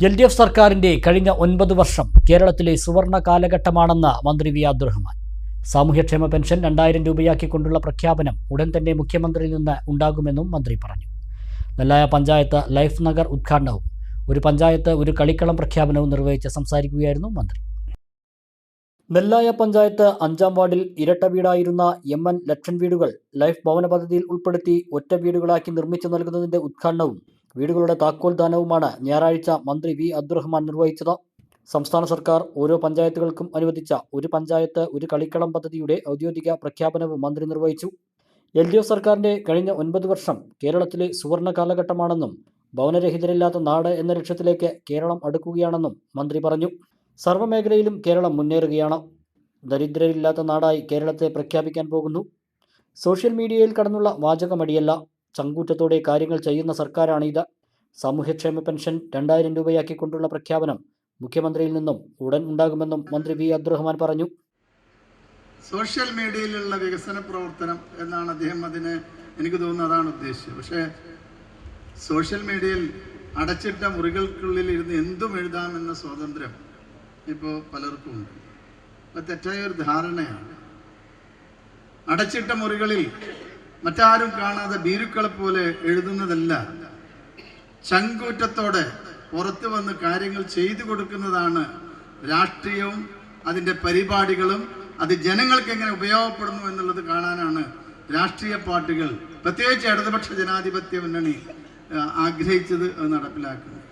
L D F സർക്കാരിന്റെ കഴിഞ്ഞ ഒൻപത് വർഷം കേരളത്തിലെ സുവർണ കാലഘട്ടമാണെന്ന് മന്ത്രി വി അബ്ദുറഹ്മാൻ സാമൂഹ്യക്ഷേമ പെൻഷൻ രണ്ടായിരം രൂപയാക്കിക്കൊണ്ടുള്ള പ്രഖ്യാപനം ഉടൻ തന്നെ മുഖ്യമന്ത്രിയിൽ നിന്ന് ഉണ്ടാകുമെന്നും മന്ത്രി പറഞ്ഞു. നെല്ലായ പഞ്ചായത്ത് ലൈഫ് നഗർ ഉദ്ഘാടനവും ഒരു പഞ്ചായത്ത് ഒരു കളിക്കളം പ്രഖ്യാപനവും നിർവഹിച്ച് സംസാരിക്കുകയായിരുന്നു മന്ത്രി. നെല്ലായ പഞ്ചായത്ത് അഞ്ചാം വാർഡിൽ ഇരട്ട വീടായിരുന്ന എം എൻ ലക്ഷൻ വീടുകൾ ലൈഫ് ഭവന പദ്ധതിയിൽ ഉൾപ്പെടുത്തി ഒറ്റ വീടുകളാക്കി നിർമ്മിച്ചു നൽകുന്നതിന്റെ ഉദ്ഘാടനവും വീടുകളുടെ താക്കോൽ ദാനവുമാണ് ഞായറാഴ്ച മന്ത്രി വി. അബ്ദുറഹ്മാൻ നിർവഹിച്ചത്. സംസ്ഥാന സർക്കാർ ഓരോ പഞ്ചായത്തുകൾക്കും അനുവദിച്ച ഒരു പഞ്ചായത്ത് ഒരു കളിക്കളം പദ്ധതിയുടെ ഔദ്യോഗിക പ്രഖ്യാപനവും മന്ത്രി നിർവഹിച്ചു. എൽ ഡി എഫ് സർക്കാരിന്റെ കഴിഞ്ഞ ഒൻപത് വർഷം കേരളത്തിലെ സുവർണ കാലഘട്ടമാണെന്നും ഭവനരഹിതരില്ലാത്ത നാട് എന്ന ലക്ഷ്യത്തിലേക്ക് കേരളം അടുക്കുകയാണെന്നും മന്ത്രി പറഞ്ഞു. സർവമേഖലയിലും കേരളം മുന്നേറുകയാണ്. ദരിദ്രരില്ലാത്ത നാടായി കേരളത്തെ പ്രഖ്യാപിക്കാൻ പോകുന്നു. സോഷ്യൽ മീഡിയയിൽ കടന്നുള്ള വാചകമടിയല്ല. ചങ്കൂറ്റത്തോടെ കാര്യങ്ങൾ ചെയ്യുന്ന സർക്കാരാണ് ഇത്. സാമൂഹ്യക്ഷേമ പെൻഷൻ രണ്ടായിരം രൂപയാക്കിക്കൊണ്ടുള്ള പ്രഖ്യാപനം മുഖ്യമന്ത്രിയിൽ നിന്നും ഉടൻ ഉണ്ടാകുമെന്നും മന്ത്രി വി അബ്ദുറഹ്മാൻ പറഞ്ഞു. സോഷ്യൽ മീഡിയയിലുള്ള വികസന പ്രവർത്തനം എന്നാണ് അദ്ദേഹം അതിന് എനിക്ക് തോന്നുന്നത് അതാണ് ഉദ്ദേശിച്ചത്. പക്ഷേ സോഷ്യൽ മീഡിയയിൽ അടച്ചിട്ട മുറികൾക്കുള്ളിൽ ഇരുന്ന് എന്തും എഴുതാമെന്ന സ്വാതന്ത്ര്യം ഇപ്പോൾ പലർക്കും ഉണ്ട്. അത് തെറ്റായ ഒരു ധാരണയാണ്. അടച്ചിട്ട മുറികളിൽ മറ്റാരും കാണാതെ ഭീരുക്കളെ പോലെ എഴുതുന്നതല്ല. ചങ്കൂറ്റത്തോടെ പുറത്തു വന്ന് കാര്യങ്ങൾ ചെയ്തു കൊടുക്കുന്നതാണ് രാഷ്ട്രീയവും അതിന്റെ പരിപാടികളും അത് ജനങ്ങൾക്ക് എങ്ങനെ ഉപയോഗപ്പെടുന്നു എന്നുള്ളത് കാണാനാണ് രാഷ്ട്രീയ പാർട്ടികൾ പ്രത്യേകിച്ച് ഇടതുപക്ഷ ജനാധിപത്യ മുന്നണി ആഗ്രഹിച്ചത് അത് നടപ്പിലാക്കുന്നത്.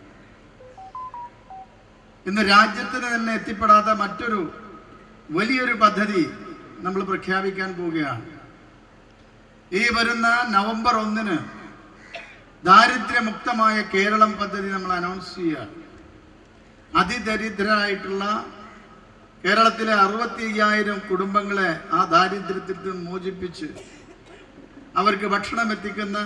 ഇന്ന് രാജ്യത്തിന് തന്നെ എത്തിപ്പെടാത്ത മറ്റൊരു വലിയൊരു പദ്ധതി നമ്മൾ പ്രഖ്യാപിക്കാൻ പോവുകയാണ്. ഈ വരുന്ന നവംബർ ഒന്നിന് ദാരിദ്ര്യമുക്തമായ കേരളം പദ്ധതി നമ്മൾ അനൗൺസ് ചെയ്യുകയാണ് അതിദരിദ്രരായിട്ടുള്ള കേരളത്തിലെ അറുപത്തി അയ്യായിരം കുടുംബങ്ങളെ ആ ദാരിദ്ര്യത്തിൽ നിന്ന് മോചിപ്പിച്ച് അവർക്ക് ഭക്ഷണം എത്തിക്കുന്ന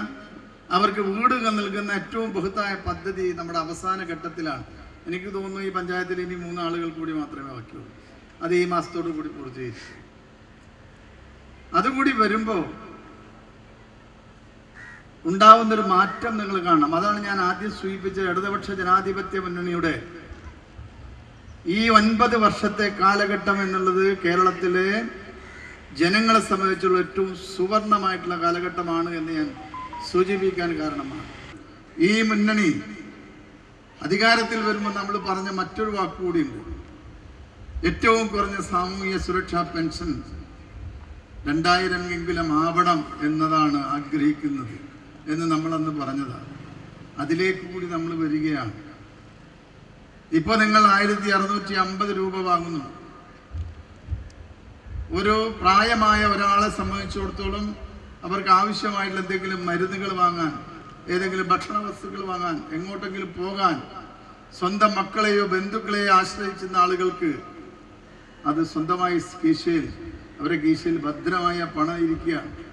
അവർക്ക് വീടുകൾ നൽകുന്ന ഏറ്റവും ബഹുത്തായ പദ്ധതി നമ്മുടെ അവസാന ഘട്ടത്തിലാണ്. എനിക്ക് തോന്നുന്നു ഈ പഞ്ചായത്തിൽ ഇനി മൂന്നാളുകൾ കൂടി മാത്രമേ ബാക്കിയുള്ളൂ. അത് ഈ മാസത്തോടു കൂടി പൂർത്തീകരിച്ചു അതുകൂടി വരുമ്പോൾ ഉണ്ടാവുന്നൊരു മാറ്റം നിങ്ങൾ കാണണം. അതാണ് ഞാൻ ആദ്യം സൂചിപ്പിച്ച ഇടതുപക്ഷ ജനാധിപത്യ മുന്നണിയുടെ ഈ ഒൻപത് വർഷത്തെ കാലഘട്ടം എന്നുള്ളത് കേരളത്തിലെ ജനങ്ങളെ സംബന്ധിച്ചുള്ള ഏറ്റവും സുവർണമായിട്ടുള്ള കാലഘട്ടമാണ് എന്ന് ഞാൻ സൂചിപ്പിക്കാൻ കാരണമാണ്. ഈ മുന്നണി അധികാരത്തിൽ വരുമ്പോൾ നമ്മൾ പറഞ്ഞ മറ്റൊരു വാക്കുകൂടിയുണ്ട് ഏറ്റവും കുറഞ്ഞ സാമൂഹിക സുരക്ഷാ പെൻഷൻ രണ്ടായിരം എങ്കിലും ആവണം എന്നതാണ് ആഗ്രഹിക്കുന്നത്. എന്ന് നമ്മൾ അന്ന് പറഞ്ഞതാണ്. അതിലേക്ക് കൂടി നമ്മൾ വരികയാണ്. ഇപ്പോൾ നിങ്ങൾ ആയിരത്തി അറുന്നൂറ്റി അമ്പത് രൂപ വാങ്ങുന്നു. ഒരു പ്രായമായ ഒരാളെ സംബന്ധിച്ചിടത്തോളം അവർക്ക് ആവശ്യമായിട്ടുള്ള എന്തെങ്കിലും മരുന്നുകൾ വാങ്ങാൻ ഏതെങ്കിലും ഭക്ഷണ വസ്തുക്കൾ വാങ്ങാൻ എങ്ങോട്ടെങ്കിലും പോകാൻ സ്വന്തം മക്കളെയോ ബന്ധുക്കളെയോ ആശ്രയിച്ചിരുന്ന ആളുകൾക്ക് അത് സ്വന്തമായി കീശയിൽ അവരുടെ കീശയിൽ ഭദ്രമായ പണം ഇരിക്കുകയാണ്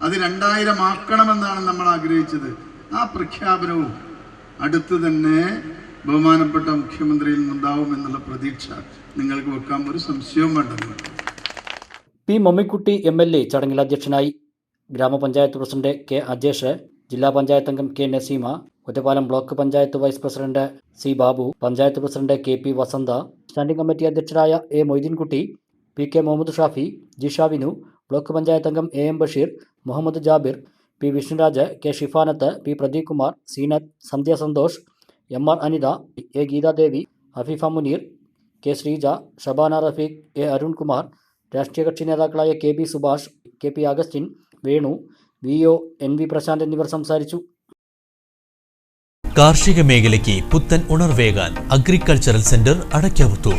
അത് രണ്ടായിരം ആക്കണമെന്നാണ് നമ്മൾ ആഗ്രഹിച്ചത്. ആ പ്രഖ്യാപനവും അടുത്ത് തന്നെ ബഹുമാനപ്പെട്ട മുഖ്യമന്ത്രിയിൽ നിന്നുണ്ടാവും എന്നുള്ള പ്രതീക്ഷ നിങ്ങൾക്ക് വെക്കാൻ ഒരു സംശയവും വേണ്ടെന്ന് P Mammikutty M L A ചടങ്ങിൽ അധ്യക്ഷനായി ഗ്രാമപഞ്ചായത്ത് പ്രസിഡന്റ് കെ അജേഷ് ജില്ലാ പഞ്ചായത്ത് അംഗം K Naseema Ottapalam block panchayat vice president C Babu panchayat president K P Vasantha standing committee അധ്യക്ഷരായ A Moideenkutty P K Muhammad Shafi Jisha Vinu block panchayat അംഗം A M Basheer Muhammad Jabir P Vishnuraj K Shifanath P Pradeep Kumar Seenath Sandhya Santhosh M R Anitha A Geethadevi Hafeefa Muneer K Sreeja Shabana Rafeeq A Arunkumar രാഷ്ട്രീയ കക്ഷി നേതാക്കളായ K B Subhash K P Augustine Venu V O N V Prasanth എന്നിവർ സംസാരിച്ചു. കാർഷിക മേഖലയ്ക്ക് പുത്തൻ ഉണർവേകാൻ agricultural centre അടയ്ക്കാവുത്തൂർ